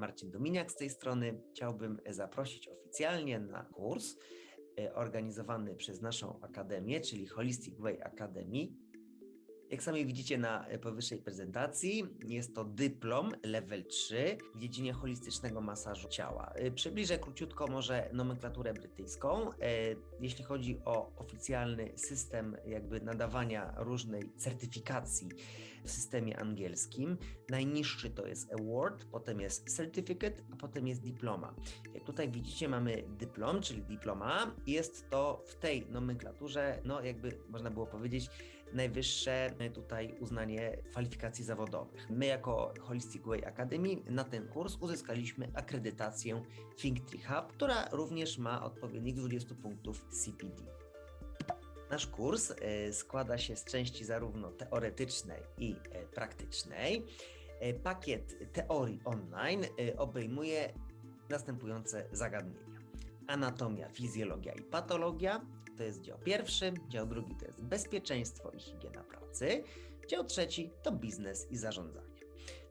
Marcin Dominiak z tej strony. Chciałbym zaprosić oficjalnie na kurs e, organizowany przez naszą akademię, czyli Holistic Way Academy. Jak sami widzicie na powyższej prezentacji, jest to dyplom level 3 w dziedzinie holistycznego masażu ciała. E, Przybliżę króciutko może nomenklaturę brytyjską. E, Jeśli chodzi o oficjalny system jakby nadawania różnej certyfikacji w systemie angielskim, najniższy to jest award, potem jest certificate, a potem jest diploma. Jak tutaj widzicie, mamy dyplom, czyli diploma. Jest to w tej nomenklaturze, no jakby można było powiedzieć, najwyższe tutaj uznanie kwalifikacji zawodowych. My jako Holistic Way Academy na ten kurs uzyskaliśmy akredytację Think Hub, która również ma odpowiednik 20 punktów CPD. Nasz kurs e, składa się z części zarówno teoretycznej i e, praktycznej. E, Pakiet teorii online e, obejmuje następujące zagadnienia: anatomia, fizjologia i patologia. To jest dział pierwszy, dział drugi to jest bezpieczeństwo i higiena pracy, dział trzeci to biznes i zarządzanie.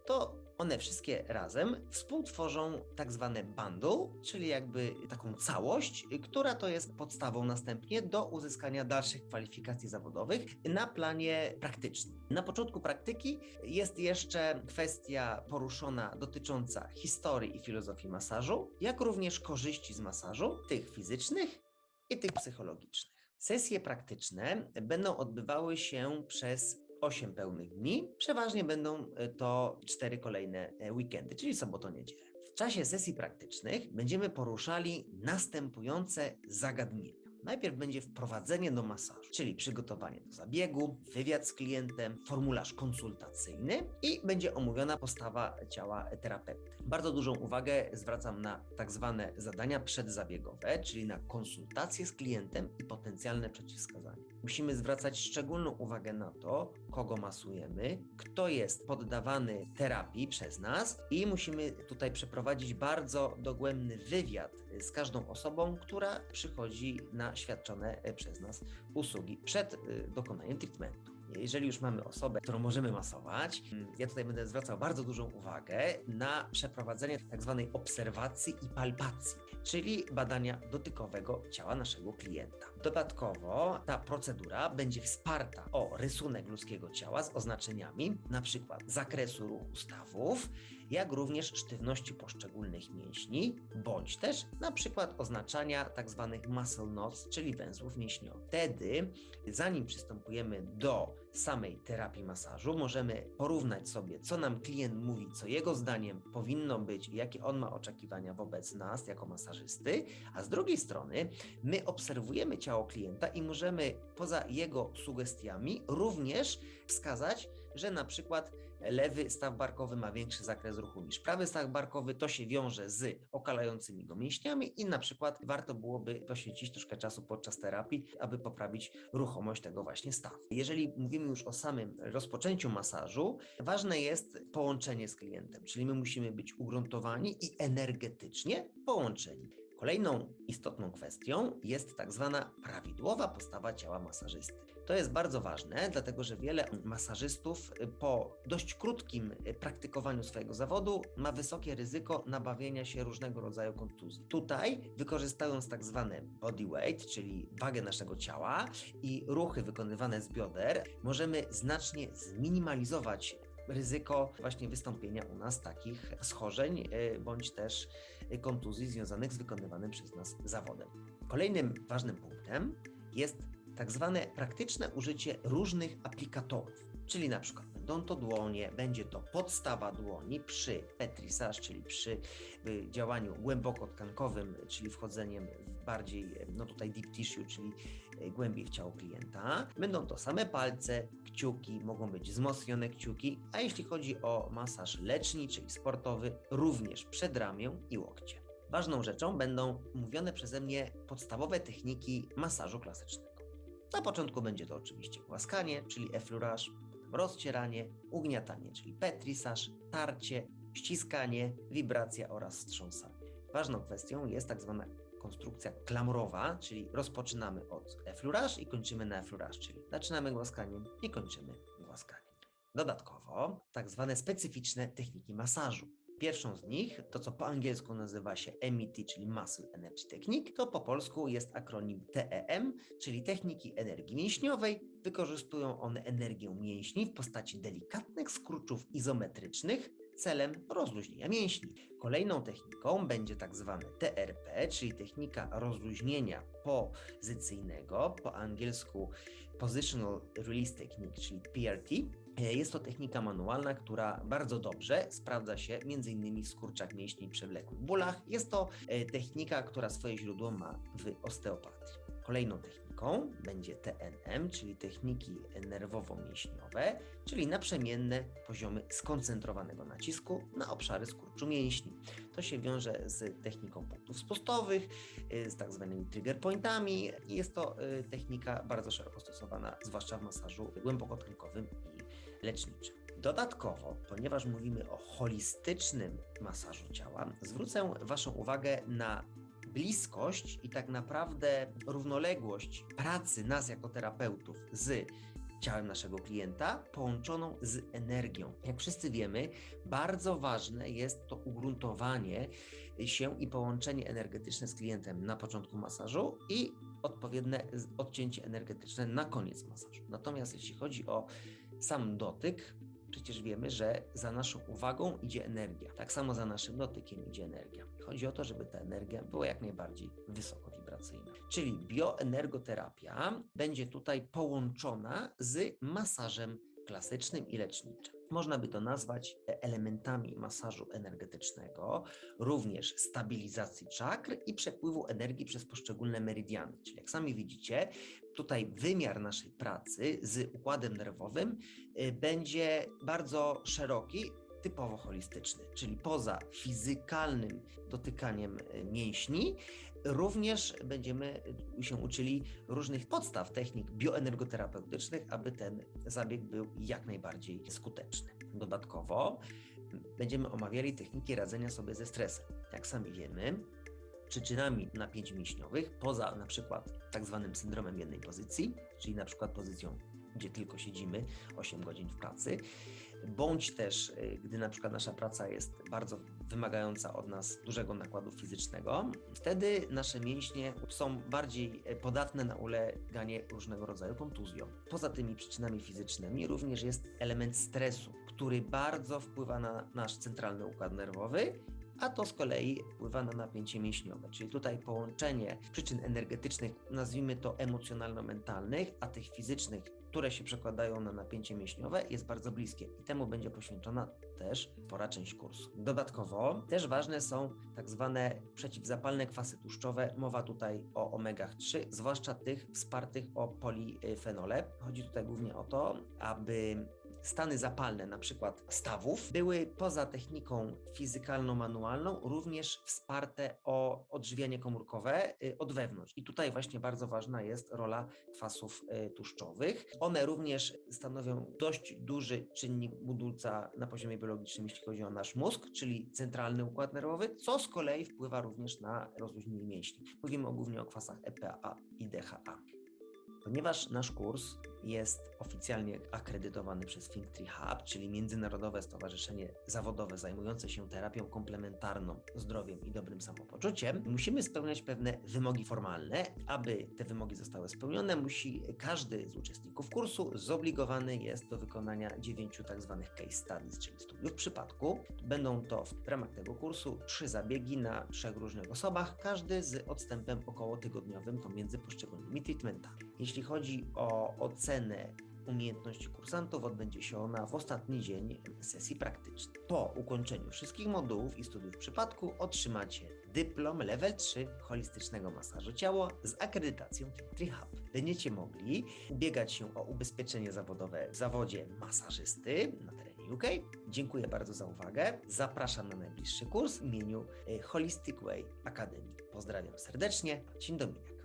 To one wszystkie razem współtworzą tak zwane bundle, czyli jakby taką całość, która to jest podstawą następnie do uzyskania dalszych kwalifikacji zawodowych na planie praktycznym. Na początku praktyki jest jeszcze kwestia poruszona dotycząca historii i filozofii masażu, jak również korzyści z masażu, tych fizycznych i tych psychologicznych. Sesje praktyczne będą odbywały się przez 8 pełnych dni. Przeważnie będą e, to 4 kolejne e, weekendy, czyli sobotę, niedzielę. W czasie sesji praktycznych będziemy poruszali następujące zagadnienia. Najpierw będzie wprowadzenie do masażu, czyli przygotowanie do zabiegu, wywiad z klientem, formularz konsultacyjny i będzie omówiona postawa ciała terapeuty. Bardzo dużą uwagę zwracam na tak zwane zadania przedzabiegowe, czyli na konsultacje z klientem i potencjalne przeciwwskazania. Musimy zwracać szczególną uwagę na to, kogo masujemy, kto jest poddawany terapii przez nas i musimy tutaj przeprowadzić bardzo dogłębny wywiad z każdą osobą, która przychodzi na świadczone e, przez nas usługi przed e, dokonaniem treatmentu. Jeżeli już mamy osobę, którą możemy masować, mm, ja tutaj będę zwracał bardzo dużą uwagę na przeprowadzenie tak zwanej obserwacji i palpacji, czyli badania dotykowego ciała naszego klienta. Dodatkowo ta procedura będzie wsparta o rysunek ludzkiego ciała z oznaczeniami, na przykład zakresu ruchu stawów, jak również sztywności poszczególnych mięśni, bądź też na przykład oznaczania tak zwanych muscle knots, czyli węzłów mięśniowych. Wtedy, zanim przystępujemy do samej terapii masażu, możemy porównać sobie, co nam klient mówi, co jego zdaniem powinno być i jakie on ma oczekiwania wobec nas jako masażysty, a z drugiej strony my obserwujemy ciało klienta i możemy poza jego sugestiami również wskazać, że na przykład lewy staw barkowy ma większy zakres ruchu niż prawy staw barkowy, to się wiąże z okalającymi go mięśniami i na przykład warto byłoby poświęcić troszkę czasu podczas terapii, aby poprawić ruchomość tego właśnie stawu. Jeżeli mówimy już o samym rozpoczęciu masażu, ważne jest połączenie z klientem, czyli my musimy być ugruntowani i energetycznie połączeni. Kolejną istotną kwestią jest tak zwana prawidłowa postawa ciała masażysty. To jest bardzo ważne, dlatego że wiele masażystów po dość krótkim praktykowaniu swojego zawodu ma wysokie ryzyko nabawienia się różnego rodzaju kontuzji. Tutaj, wykorzystując tak zwane body weight, czyli wagę naszego ciała i ruchy wykonywane z bioder, możemy znacznie zminimalizować ryzyko właśnie wystąpienia u nas takich schorzeń e, bądź też kontuzji związanych z wykonywanym przez nas zawodem. Kolejnym ważnym punktem jest tak zwane praktyczne użycie różnych aplikatorów, czyli na przykład będą to dłonie, będzie to podstawa dłoni przy petrisage, czyli przy y, działaniu głęboko tkankowym, czyli wchodzeniem w bardziej, no tutaj deep tissue, czyli y, głębiej w ciało klienta. Będą to same palce, kciuki, mogą być wzmocnione kciuki, a jeśli chodzi o masaż leczniczy i sportowy, również przedramię i łokcie. Ważną rzeczą będą mówione przeze mnie podstawowe techniki masażu klasycznego. Na początku będzie to oczywiście głaskanie, czyli effleurage, rozcieranie, ugniatanie, czyli petrisaż, tarcie, ściskanie, wibracja oraz wstrząsanie. Ważną kwestią jest tak zwana konstrukcja klamrowa, czyli rozpoczynamy od effleurage i kończymy na effleurage, czyli zaczynamy głaskaniem i kończymy głaskaniem. Dodatkowo tak zwane specyficzne techniki masażu. Pierwszą z nich, to co po angielsku nazywa się MET, czyli Muscle Energy Technique, to po polsku jest akronim TEM, czyli Techniki Energii Mięśniowej. Wykorzystują one energię mięśni w postaci delikatnych skurczów izometrycznych, celem rozluźnienia mięśni. Kolejną techniką będzie tak zwane TRP, czyli technika rozluźnienia pozycyjnego, po angielsku Positional Release Technique, czyli PRT. Jest to technika manualna, która bardzo dobrze sprawdza się m.in. w skurczach mięśni i przewlekłych bólach. Jest to e, technika, która swoje źródło ma w osteopatii. Kolejną techniką będzie TNM, czyli techniki nerwowo-mięśniowe, czyli naprzemienne poziomy skoncentrowanego nacisku na obszary skurczu mięśni. To się wiąże z techniką punktów spustowych, y, z tak zwanymi trigger pointami jest to y, technika bardzo szeroko stosowana, zwłaszcza w masażu głębokotrynkowym i leczniczym. Dodatkowo, ponieważ mówimy o holistycznym masażu ciała, zwrócę Waszą uwagę na bliskość i tak naprawdę równoległość pracy nas jako terapeutów z ciałem naszego klienta połączoną z energią. Jak wszyscy wiemy, bardzo ważne jest to ugruntowanie się i połączenie energetyczne z klientem na początku masażu i odpowiednie odcięcie energetyczne na koniec masażu. Natomiast jeśli chodzi o sam dotyk, Przecież wiemy, że za naszą uwagą idzie energia. Tak samo za naszym dotykiem idzie energia. Chodzi o to, żeby ta energia była jak najbardziej wysokowibracyjna. Czyli bioenergoterapia będzie tutaj połączona z masażem klasycznym i leczniczym. Można by to nazwać elementami masażu energetycznego, również stabilizacji czakr i przepływu energii przez poszczególne meridiany. Czyli jak sami widzicie, tutaj wymiar naszej pracy z układem nerwowym y, będzie bardzo szeroki, typowo holistyczny, czyli poza fizykalnym dotykaniem y, mięśni, również będziemy się uczyli różnych podstaw technik bioenergoterapeutycznych, aby ten zabieg był jak najbardziej skuteczny. Dodatkowo będziemy omawiali techniki radzenia sobie ze stresem. Jak sami wiemy, przyczynami napięć mięśniowych, poza na przykład tak zwanym syndromem jednej pozycji, czyli na przykład pozycją, gdzie tylko siedzimy 8 godzin w pracy, bądź też, y, gdy na przykład nasza praca jest bardzo wymagająca od nas dużego nakładu fizycznego, wtedy nasze mięśnie są bardziej e, podatne na uleganie różnego rodzaju kontuzjom. Poza tymi przyczynami fizycznymi również jest element stresu, który bardzo wpływa na nasz centralny układ nerwowy a to z kolei wpływa na napięcie mięśniowe. Czyli tutaj połączenie przyczyn energetycznych, nazwijmy to emocjonalno-mentalnych, a tych fizycznych, które się przekładają na napięcie mięśniowe, jest bardzo bliskie i temu będzie poświęcona też spora część kursu. Dodatkowo też ważne są tak zwane przeciwzapalne kwasy tłuszczowe. Mowa tutaj o omegach 3, zwłaszcza tych wspartych o polifenole. Chodzi tutaj głównie o to, aby stany zapalne, na przykład stawów, były poza techniką fizykalno-manualną również wsparte o odżywianie komórkowe y, od wewnątrz. I tutaj właśnie bardzo ważna jest rola kwasów y, tłuszczowych. One również stanowią dość duży czynnik budulca na poziomie biologicznym, jeśli chodzi o nasz mózg, czyli centralny układ nerwowy, co z kolei wpływa również na rozluźnienie mięśni. Mówimy głównie o kwasach EPA i DHA. Ponieważ nasz kurs jest oficjalnie akredytowany przez Think Hub, czyli Międzynarodowe Stowarzyszenie Zawodowe zajmujące się terapią komplementarną, zdrowiem i dobrym samopoczuciem, musimy spełniać pewne wymogi formalne. Aby te wymogi zostały spełnione, musi każdy z uczestników kursu zobligowany jest do wykonania dziewięciu tak zwanych case studies, czyli studiów przypadku. Będą to w ramach tego kursu trzy zabiegi na trzech różnych osobach, każdy z odstępem około tygodniowym pomiędzy poszczególnymi treatmentami. Jeśli chodzi o ocenę umiejętności kursantów, odbędzie się ona w ostatni dzień sesji praktycznej. Po ukończeniu wszystkich modułów i studiów w przypadku otrzymacie dyplom level 3 holistycznego masażu ciała z akredytacją TreeHub. Będziecie mogli ubiegać się o ubezpieczenie zawodowe w zawodzie masażysty na terenie UK. Dziękuję bardzo za uwagę. Zapraszam na najbliższy kurs w imieniu e, Holistic Way Academy. Pozdrawiam serdecznie. Dzień Dominiak.